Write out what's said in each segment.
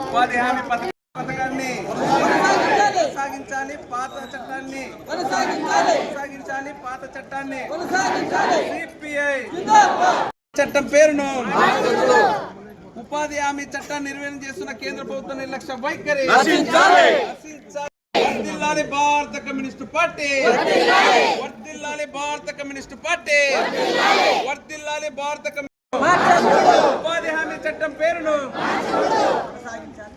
ఉపాధి హామీ పథక- పథకాన్ని కొనసాగించాలి పాత చట్టాన్ని కొనసాగించాలి. పాత చట్టాన్ని. సిపిఐ చట్టం పేరును ఉపాధి హామీ చట్టాన్ని నిర్వహణ చేస్తున్న కేంద్ర ప్రభుత్వ నిర్లక్ష్య వైఖరి. నశించాలి. వర్ధిల్లాలి భారత కమ్యూనిస్టు పార్టీ. వర్ధిల్లాలి భారత కమ్యూనిస్టు పార్టీ. వర్ధిల్లాలి భారత ఉపాధి హామీ చట్టం పేరును కొనసాగించాలి.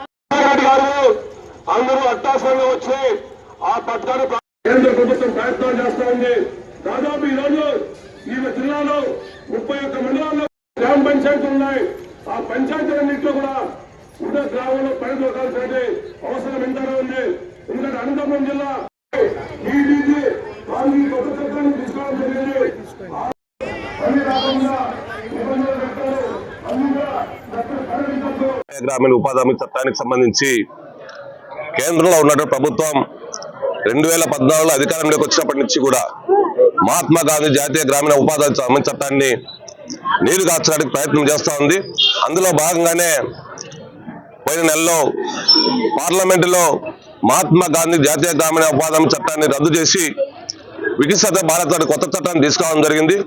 అందరూ అట్టాసంగా వచ్చి ఆ ప్ర- కేంద్ర ప్రభుత్వం ప్రయత్నాలు చేస్తా ఉంది. దాదాపు ఈ రోజు ఈ జిల్లాలో ముప్పై ఒక్క మండలాల్లో గ్రామ పంచాయతీలు ఉన్నాయి. ఆ పంచాయతీలన్నింటిలో కూడా ఉన్న గ్రామంలో పని దొరకాల్సినది అవసరం ఎంతగా ఉంది. ఎందుకంటే అనంతపురం జిల్లా ఈ రీతి కొత్త చట్టాన్ని తీసుకోవడం జరిగింది. గ్రామీణ ఉపాధి హామీ చట్టానికి సంబంధించి కేంద్రంలో ఉన్నటువంటి ప్రభుత్వం రెండు వేల పద్నాలుగులో అధికారంలోకి వచ్చినప్పటి నుంచి కూడా మహాత్మా గాంధీ జాతీయ గ్రామీణ ఉపాధి హామీ చట్టాన్ని నీరు కార్చడానికి ప్రయత్నం చేస్తూ ఉంది. అందులో భాగంగానే పోయిన నెలలో పార్లమెంటులో మహాత్మా గాంధీ జాతీయ గ్రామీణ ఉపాధి హామీ చట్టాన్ని రద్దు చేసి వికసిత భారత్ కొత్త చట్టాన్ని తీసుకురావడం జరిగింది.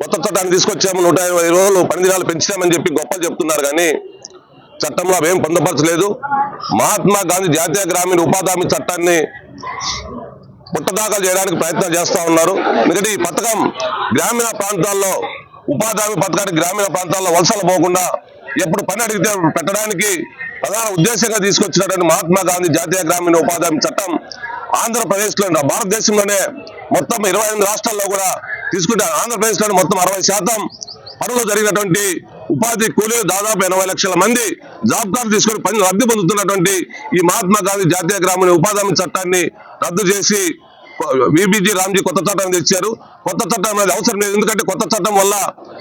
కొత్త చట్టాన్ని తీసుకొచ్చాము. నూట ఇరవై రోజులు పని దినాలు పెంచామని చెప్పి గొప్పలు చెప్తున్నారు. కానీ చట్టంలో అవేం పొందపరచలేదు. మహాత్మా గాంధీ జాతీయ గ్రామీణ ఉపాధి హామీ చట్టాన్ని పుట్టదాఖలు చేయడానికి ప్రయత్నం చేస్తూ ఉన్నారు. ఎందుకంటే ఈ పథకం గ్రామీణ ప్రాంతాల్లో ఉపాధి హామీ పథకానికి గ్రామీణ ప్రాంతాల్లో వలసలు పోకుండా ఎప్పుడు పని అడిగితే పెట్టడానికి ప్రధాన ఉద్దేశంగా తీసుకొచ్చినటువంటి మహాత్మా గాంధీ జాతీయ గ్రామీణ ఉపాధి హామీ చట్టం ఆంధ్రప్రదేశ్లో భారతదేశంలోనే మొత్తం ఇరవై ఎనిమిది రాష్ట్రాల్లో కూడా తీసుకుంటే ఆంధ్రప్రదేశ్లోనే మొత్తం అరవై శాతం పనులు జరిగినటువంటి ఉపాధి కూలీలు దాదాపు ఎనభై లక్షల మంది జాబ్ కార్డు తీసుకుని పని లబ్ధి పొందుతున్నటువంటి ఈ మహాత్మా గాంధీ జాతీయ గ్రామీణ ఉపాధి హామీ చట్టాన్ని రద్దు చేసి విబిజి రామ్జీ కొత్త చట్టం తెచ్చారు. కొత్త చట్టం అనేది అవసరం లేదు. ఎందుకంటే కొత్త చట్టం వల్ల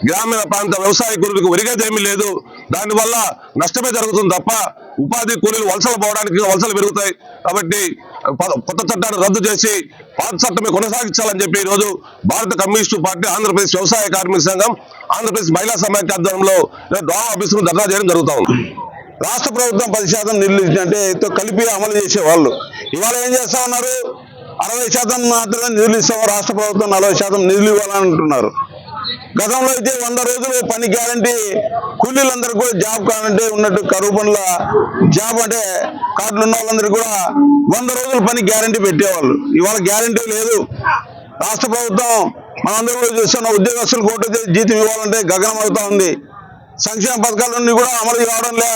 గ్రామీణ ప్రాంత వ్యవసాయ కూలీలకు ఒరిగేదేమీ లేదు. దానివల్ల నష్టమే జరుగుతుంది తప్ప ఉపాధి కూలీలు వలసలు పోవడానికి వలసలు పెరుగుతాయి. కాబట్టి కొత్త చట్టాన్ని రద్దు చేసి పాత చట్టమే కొనసాగించాలని చెప్పి ఈ రోజు భారత కమ్యూనిస్టు పార్టీ ఆంధ్రప్రదేశ్ వ్యవసాయ కార్మిక సంఘం ఆంధ్రప్రదేశ్ మహిళా సమాఖ్య ఆధ్వర్యంలో డ్రా ఆఫీసును ధర్నా చేయడం జరుగుతా ఉంది. రాష్ట్ర ప్రభుత్వం పది శాతం నిధులు కలిపి అమలు చేసే వాళ్ళు. ఇవాళ ఏం చేస్తా ఉన్నారు? అరవై శాతం మాత్రమే నిధులు ఇస్తాము రాష్ట్ర ప్రభుత్వం నలభై శాతం నిధులు ఇవ్వాలని అంటున్నారు గతంలో అయితే వంద రోజులు పని గ్యారంటీ కూలీలందరూ కూడా జాబ్ కావాలంటే ఉన్నట్టు కరువు పనుల జాబ్ అంటే కార్డులు ఉన్న వాళ్ళందరికీ కూడా వంద రోజులు పని గ్యారంటీ పెట్టేవాళ్ళు. ఇవాళ గ్యారంటీ లేదు. రాష్ట్ర ప్రభుత్వం మనందరూ కూడా చూస్తున్న ఉద్యోగస్తులు కోట జీతం ఇవ్వాలంటే గగనం అవుతా ఉంది సంక్షేమ పథకాలన్నీ కూడా అమలు కావడం లే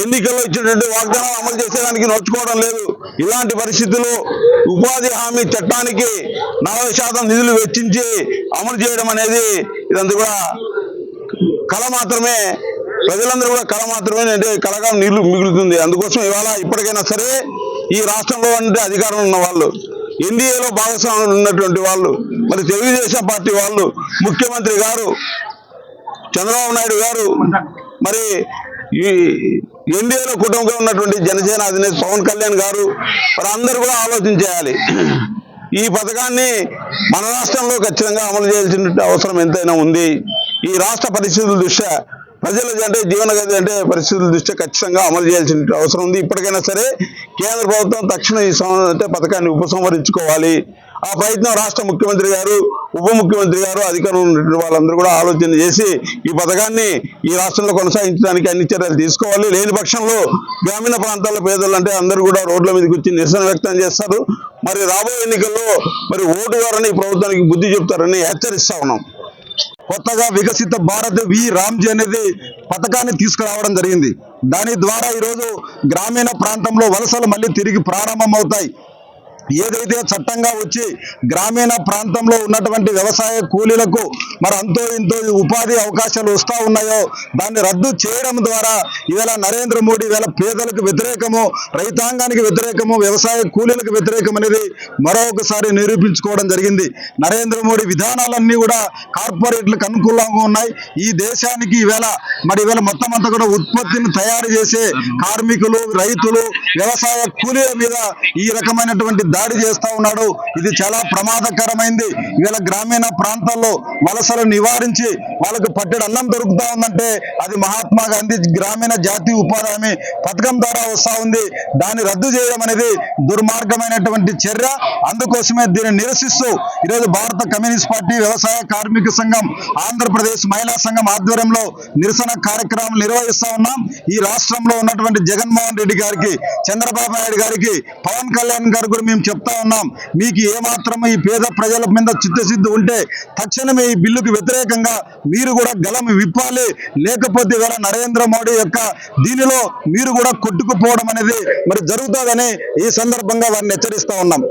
ఎన్నికల్లో ఇచ్చినటువంటి వాగ్దానాలు అమలు చేసేదానికి నోచుకోవడం లేదు. ఇలాంటి పరిస్థితుల్లో ఉపాధి హామీ చట్టానికి నలభై శాతం నిధులు వెచ్చించి అమలు చేయడం అనేది ఇదంతా కూడా కళ మాత్రమే. ప్రజలందరూ కూడా కళ మాత్రమే అంటే కళగా నీళ్ళు మిగులుతుంది. అందుకోసం ఇవాళ ఇప్పటికైనా సరే ఈ రాష్ట్రంలో అంటే అధికారంలో ఉన్న వాళ్ళు ఎన్డీఏలో భాగస్వాములు ఉన్నటువంటి వాళ్ళు మరి తెలుగుదేశం పార్టీ వాళ్ళు ముఖ్యమంత్రి గారు చంద్రబాబు నాయుడు గారు మరి ఎన్డీఏలో కుటుంబంగా ఉన్నటువంటి జనసేన అధినేత పవన్ కళ్యాణ్ గారు మరి అందరూ కూడా ఆలోచన చేయాలి. ఈ పథకాన్ని మన రాష్ట్రంలో ఖచ్చితంగా అమలు చేయాల్సిన అవసరం ఎంతైనా ఉంది. ఈ రాష్ట్ర పరిస్థితుల దృష్ట్యా ప్రజల అంటే జీవనగతి అంటే పరిస్థితుల దృష్ట్యా ఖచ్చితంగా అమలు చేయాల్సిన అవసరం ఉంది. ఇప్పటికైనా సరే కేంద్ర ప్రభుత్వం తక్షణ ఈ సంవత్సరం అంటే పథకాన్ని ఉపసంహరించుకోవాలి. ఆ ప్రయత్నం రాష్ట్ర ముఖ్యమంత్రి గారు ఉప ముఖ్యమంత్రి గారు అధికారులు ఉన్నటువంటి వాళ్ళందరూ కూడా ఆలోచన చేసి ఈ పథకాన్ని ఈ రాష్ట్రంలో కొనసాగించడానికి అన్ని చర్యలు తీసుకోవాలి. లేని పక్షంలో గ్రామీణ ప్రాంతాల్లో పేదలు అంటే అందరూ కూడా రోడ్ల మీదకి వచ్చి నిరసన వ్యక్తం చేస్తారు. మరి రాబోయే ఎన్నికల్లో మరి ఓటు ద్వారానే ఈ ప్రభుత్వానికి బుద్ధి చెప్తారని హెచ్చరిస్తా ఉన్నాం. కొత్తగా వికసిత భారత్ వి రామ్జీ అనేది పథకాన్ని తీసుకురావడం జరిగింది. దాని ద్వారా ఈరోజు గ్రామీణ ప్రాంతంలో వలసలు మళ్ళీ తిరిగి ప్రారంభమవుతాయి. ఏదైతే చట్టంగా వచ్చి గ్రామీణ ప్రాంతంలో ఉన్నటువంటి వ్యవసాయ కూలీలకు మరి అంతో ఇంతో ఉపాధి అవకాశాలు వస్తూ ఉన్నాయో దాన్ని రద్దు చేయడం ద్వారా ఇవాళ నరేంద్ర మోడీ ఇవాళ పేదలకు వ్యతిరేకము రైతాంగానికి వ్యతిరేకము వ్యవసాయ కూలీలకు వ్యతిరేకం అనేది మరొకసారి నిరూపించుకోవడం జరిగింది. నరేంద్ర మోడీ విధానాలన్నీ కూడా కార్పొరేట్లకు అనుకూలంగా ఉన్నాయి. ఈ దేశానికి ఈవేళ మరి ఈవేళ మొత్తం అంతా కూడా ఉత్పత్తిని తయారు చేసే కార్మికులు రైతులు వ్యవసాయ కూలీల మీద ఈ రకమైనటువంటి దాడి చేస్తా ఉన్నాడు. ఇది చాలా ప్రమాదకరమైంది. ఇవాళ గ్రామీణ ప్రాంతాల్లో వలసలు నివారించి వాళ్ళకు పట్టెడు అన్నం దొరుకుతా ఉందంటే అది మహాత్మా గాంధీ గ్రామీణ జాతీయ ఉపాధి హామీ పథకం ద్వారా వస్తా ఉంది. దాన్ని రద్దు చేయడం అనేది దుర్మార్గమైనటువంటి చర్య. అందుకోసమే దీన్ని నిరసిస్తూ ఈరోజు భారత కమ్యూనిస్ట్ పార్టీ వ్యవసాయ కార్మిక సంఘం ఆంధ్రప్రదేశ్ మహిళా సంఘం ఆధ్వర్యంలో నిరసన కార్యక్రమం నిర్వహిస్తా ఉన్నాం. ఈ రాష్ట్రంలో ఉన్నటువంటి జగన్మోహన్ రెడ్డి గారికి చంద్రబాబు నాయుడు గారికి పవన్ కళ్యాణ్ గారు కూడా మేము చెప్తా ఉన్నాం. మీకు ఏమాత్రం ఈ పేద ప్రజల మీద చిత్తశుద్ధి ఉంటే తక్షణమే ఈ బిల్లుకు వ్యతిరేకంగా మీరు కూడా గలం విప్పాలి. లేకపోతే వేళ నరేంద్ర మోడీ యొక్క దీనిలో మీరు కూడా కొట్టుకుపోవడం అనేది మరి జరుగుతుందని ఈ సందర్భంగా వారిని హెచ్చరిస్తా ఉన్నాం.